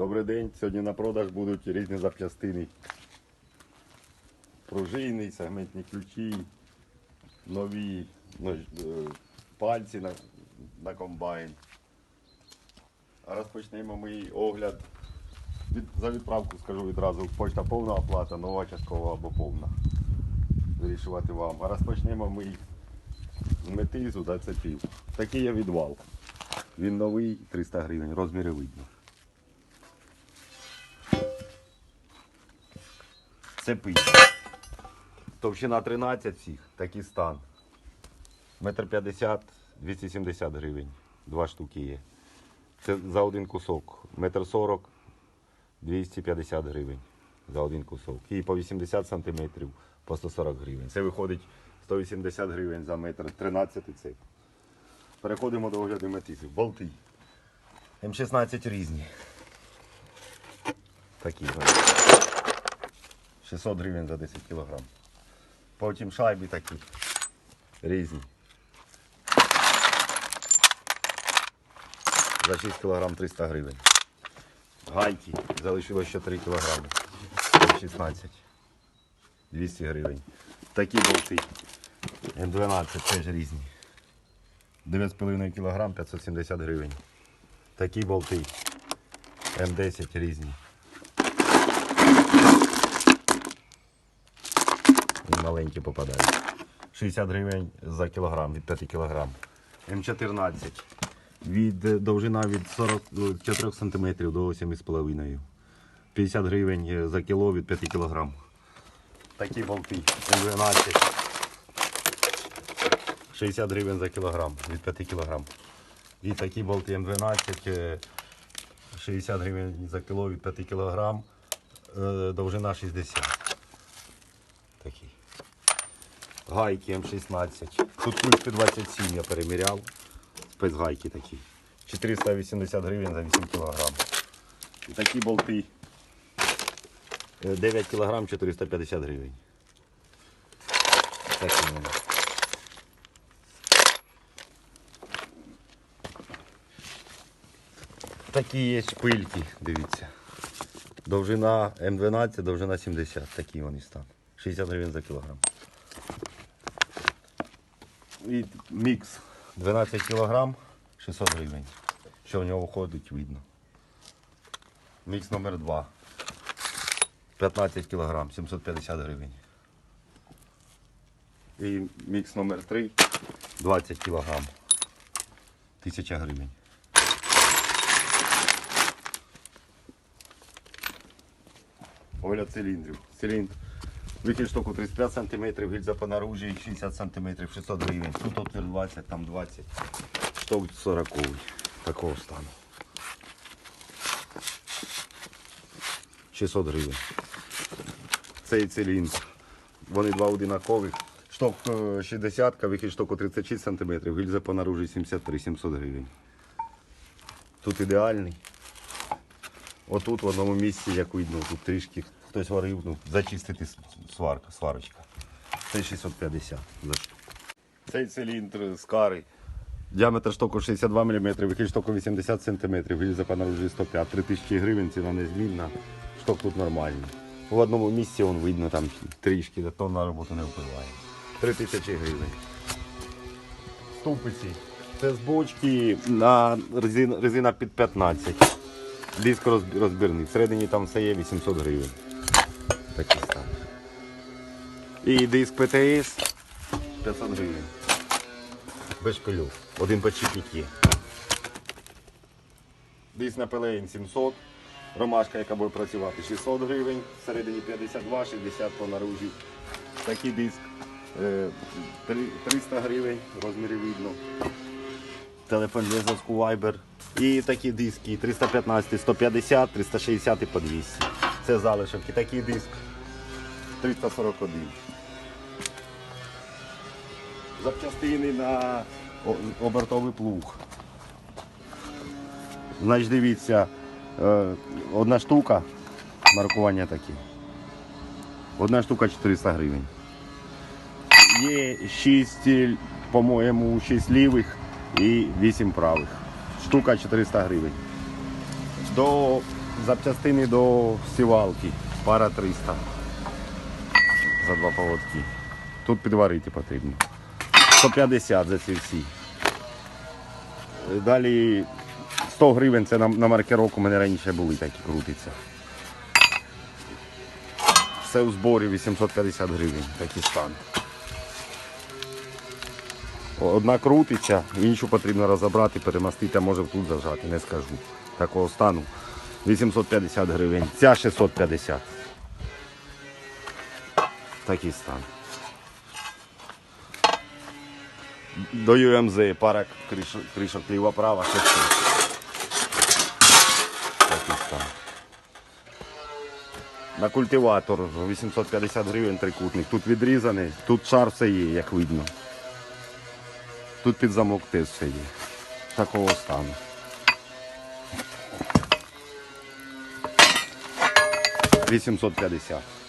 Добрий день. Сьогодні на продаж будуть різні запчастини. Пружини, сегментні ключі, нові нож- е, пальці на, на комбайн. А розпочнемо ми огляд. Від, за відправку скажу відразу. Почта повна оплата, нова часткова або повна. Вирішувати вам. А розпочнемо ми з метизу та цепів. Такий є відвал. Він новий, 300 гривень, розміри видно. Цепи. Товщина 13 всіх, такий стан. Метр 50, 270 гривень. Два штуки є. Це за один кусок. Метр 40, 250 гривень за один кусок. І по 80 сантиметрів по 140 гривень. Це виходить 180 гривень за метр 13 цеп. Переходимо до огляду метисів. Болти. М16 різні. Такі. вони. 600 гривень за 10 кг. Потім шайби такі. Різні. За 6 кг 300 гривень. Гайки. Залишилось ще 3 кг. 16. 200 гривень. Такі болти. М12 теж різні. 9,5 кг 570 гривень. Такі болти. М10 різні. Маленькі попадають. 60 гривень за кілограм від 5 кг. М14. Від е, довжина від 44 см до 8,5 50 гривень е, за кіло від 5 кг. Такі болти. М12. 60 гривень за кілограм від 5 кг. І такі болти М12. е, 60 гривень за кіло від 5 кг. е, Довжина 60. Такий. Гайки М16. Тут ключ під 27 я переміряв. Спецгайки такі. 480 гривень за 8 кг. І такі болти. е, 9 кг 450 гривень. Такі вони. Такі є шпильки, дивіться. Довжина М12, довжина 70. Такі вони стан. 60 гривень за кілограм. І мікс 12 кілограм, 600 гривень. Що в нього входить, видно. Мікс номер 2. 15 кілограм, 750 гривень. І мікс номер 3 20 кілограм. 1000 гривень. Огляд циліндрів. Циліндр. Вихід штуку 35 см, гільза по наружі 60 см, 600 гривень. Тут отвір 20, там 20. Шток 40 такого стану. 600 гривень. Цей циліндр. Вони два одинакових. Шток е, 60, вихід штоку 36 см, гільза по наружі 73, 700 гривень. Тут ідеальний. Отут в одному місці, як видно, тут трішки хтось варив, ну, зачистити сварка, сварочка. Це 650 за штуку. Цей циліндр з кари. Діаметр штоку 62 мм, вихід штоку 80 см, гільза по наружі 105, 3000 гривень, ціна незмінна. Шток тут нормальний. В одному місці вон видно там трішки, то на роботу не впливає. 3000 гривень. Ступиці. Це з бочки на резина, резина під 15. Диск розб- розбірний. Всередині там все є 800 гривень. Такий. І диск ПТС 500 гривень. Без шпилю. Один подшипник є. Диск на ПЛН 700. Ромашка, яка буде працювати 600 гривень. Всередині 52, 60 по наружі. Такий диск е, 300 гривень, розміри видно телефон для зв'язку Viber. І такі диски 315, 150, 360 і по 200. Це залишок. І такий диск 341. Запчастини на обертовий плуг. Значить, дивіться, е, одна штука, маркування такі. Одна штука 400 гривень. Є 6, по-моєму, 6 лівих і 8 правих. Штука 400 гривень. До запчастини до сівалки. Пара 300 за два поводки. Тут підварити потрібно. 150 за ці всі. Далі 100 гривень це на, на маркировку, у мене раніше були такі крутиться. Все у зборі 850 гривень, такий стан. Одна крутиться, іншу потрібно розібрати, перемастити, а може тут зажати, не скажу. Такого стану 850 гривень. Ця 650. Такий стан. До UMZ пара кришок, кришок ліва-права 600. Такий стан. На культиватор 850 гривень трикутник. Тут відрізаний, тут шар все є, як видно. Тут під замок теж все є. Такого стану. Вісімсот п'ятдесят.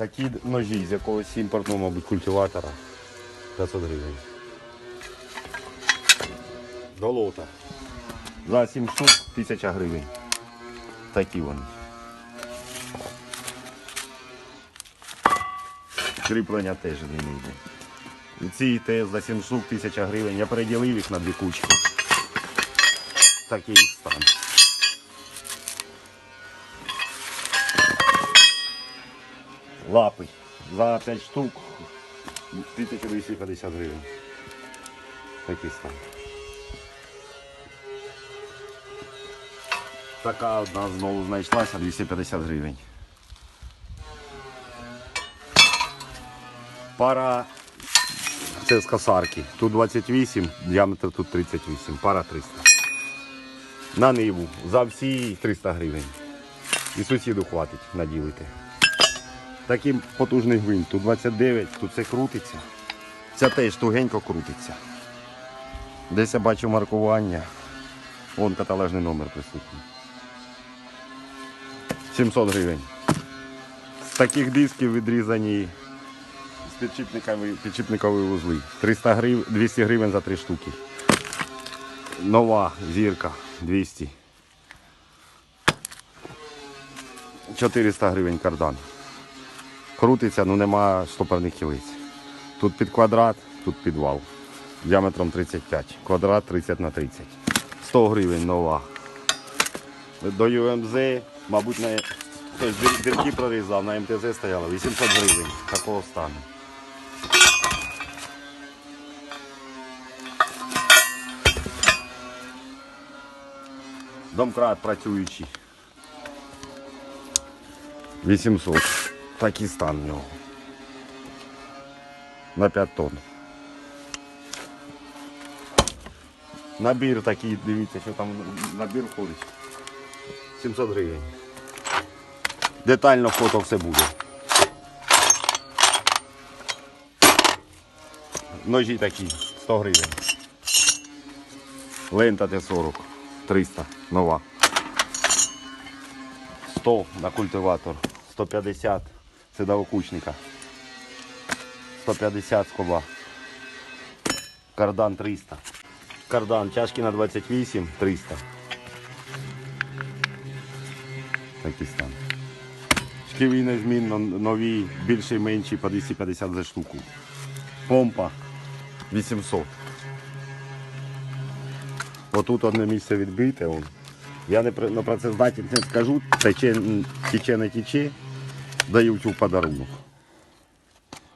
Такі ножі з якогось імпортного, мабуть, культиватора. 500 гривень. Долота. За 7 штук 1000 гривень. Такі вони. Кріплення теж не йде. І ці теж за 7 штук 1000 гривень. Я переділив їх на дві кучки. Такий стан. Лапи. За 5 штук 1250 гривень. Такий стан. Така одна знову знайшлася 250 гривень. Пара це з косарки. Тут 28, діаметр тут 38, пара 300. На ниву. За всі 300 гривень. І сусіду хватить наділити. Такий потужний гвинт. Тут 29, тут це крутиться. Ця теж тугенько крутиться. Десь я бачу маркування. Вон каталожний номер присутній. 700 гривень. З таких дисків відрізані з підчіпникові вузли. 300 гривень, 200 гривень за 3 штуки. Нова зірка 200. 400 гривень кардан. Крутиться, ну нема штопорних кілиць. Тут під квадрат, тут під вал. Діаметром 35. Квадрат 30 на 30. 100 гривень нова. До ЮМЗ, мабуть, на хтось дірки прорізав, на МТЗ стояло 800 гривень. Такого стану. Домкрат працюючий. 800. Такий стан в нього. На 5 тонн. Набір такий, дивіться, що там набір входить. 700 гривень. Детально фото все буде. Ножі такі, 100 гривень. Лента Т40, 300, нова. 100 на культиватор, 150 це до окучника. 150 скоба. Кардан 300. Кардан, чашки на 28, 300. Такий стан. Шківі незмінно нові, більші, менші по 250 за штуку. Помпа 800. Отут одне місце відбите. Я не про, працездатність не скажу, тече, тече, не тече, даю цю подарунок.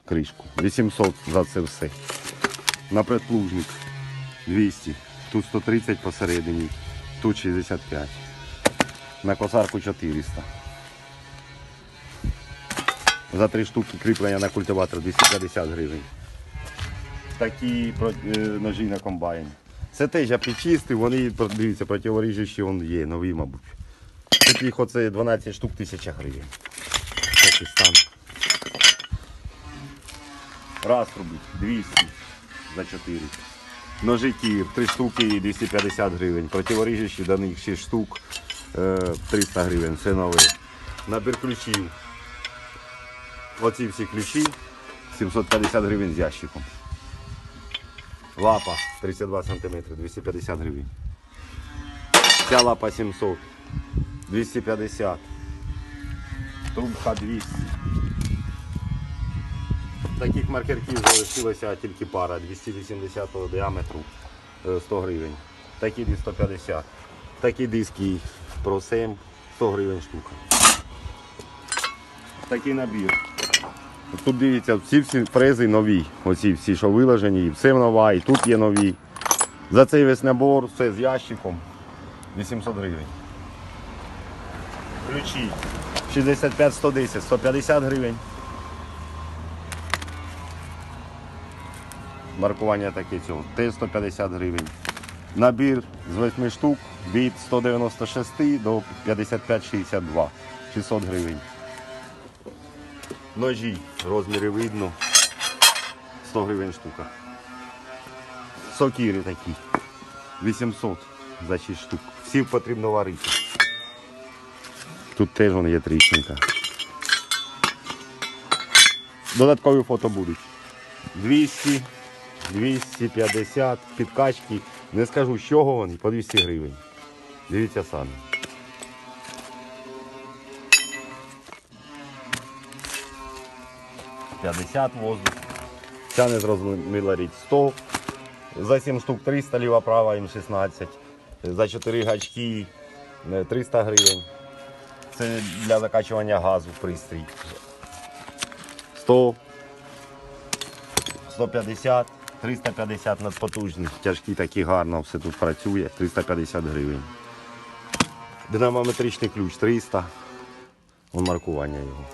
Кришку. 800 за це все. На предплужник 200. Тут 130 посередині, тут 65. На косарку 400. За три штуки кріплення на культиватор 250 гривень. Такі е, ножі на комбайн. Це теж я підчистив, вони, дивіться, противоріжучі вон є, нові, мабуть. Таких оце 12 штук 1000 гривень. Такий стан. Раз робить 200 за 4. Ножи Київ, 3 штуки 250 гривень. Противоріжучі до них 6 штук е, 300 гривень. Все нове. Набір ключів. Оці всі ключі 750 гривень з ящиком. Лапа 32 см, 250 гривень. Ця лапа 700. 250. Трубка 200. Таких маркерків залишилося тільки пара 280 діаметру е, 100 гривень. Такі 250. Такі диски Pro 7 100 гривень штука. Такий набір. Тут дивіться, всі всі фрези нові. Оці всі, що виложені, і все нова, і тут є нові. За цей весь набор, все з ящиком 800 гривень. Ключі 65 110, 150 гривень. Маркування таке цього. Теж 150 гривень. Набір з 8 штук від 196 до 55-62. 600 гривень. Ножі, розміри видно. 100 гривень штука. Сокіри такі. 800 за 6 штук. Всі потрібно варити. Тут теж вон є тріщинка. Додаткові фото будуть. 200, 250, підкачки. Не скажу, з чого вони, по 200 гривень. Дивіться самі. П'ятдесят воздух. Ця не зрозуміла річ 100. За 7 штук 300, ліва права їм 16. За 4 гачки е, 300 гривень. Це для закачування газу пристрій. 100, 150, 350 надпотужні. Тяжкі такі гарно, все тут працює. 350 гривень. Динамометричний ключ 300. Вон маркування його.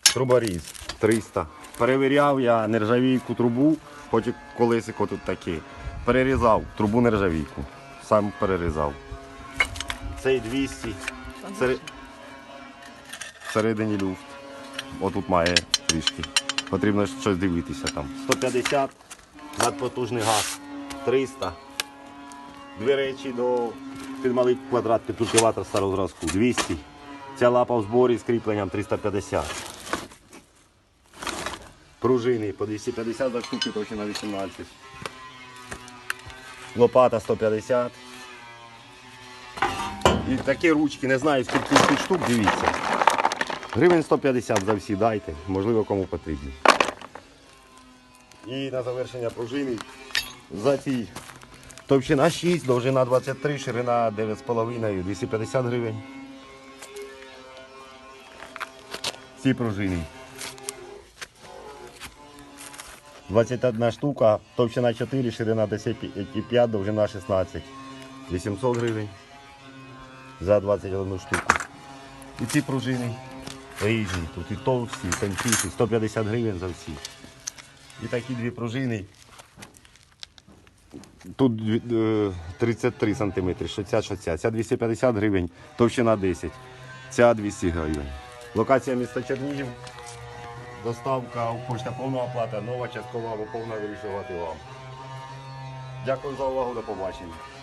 Труборіз 300. Перевіряв я нержавійку трубу, хоч колесико тут таке. Перерізав трубу нержавійку. Сам перерізав. Цей 200. Всери- Всередині люфт. Отут має трішки. Потрібно щось дивитися там. 150, надпотужний газ. 300. Дві речі до під малий квадрат під культиватор старого зразку. 200. Ця лапа в зборі з кріпленням 350. Пружини по 250 за штуки, точно на 18. Лопата 150. І такі ручки, не знаю скільки тут штук, дивіться. Гривень 150 за всі дайте, можливо кому потрібні. І на завершення пружини за ці товщина 6, довжина 23, ширина 9,5, 250 гривень. Ці пружини. 21 штука, товщина 4, ширина 10,5, довжина 16. 800 гривень за 21 штуку. І ці пружини різні, тут і товсті, і тонкіші, 150 гривень за всі. І такі дві пружини. Тут е, 33 см, що ця, що ця. Ця 250 гривень, товщина 10, ця 200 гривень. Локація міста Чернігів. Доставка, почта повна оплата, нова часткова або повна вирішувати вам. Дякую за увагу, до побачення.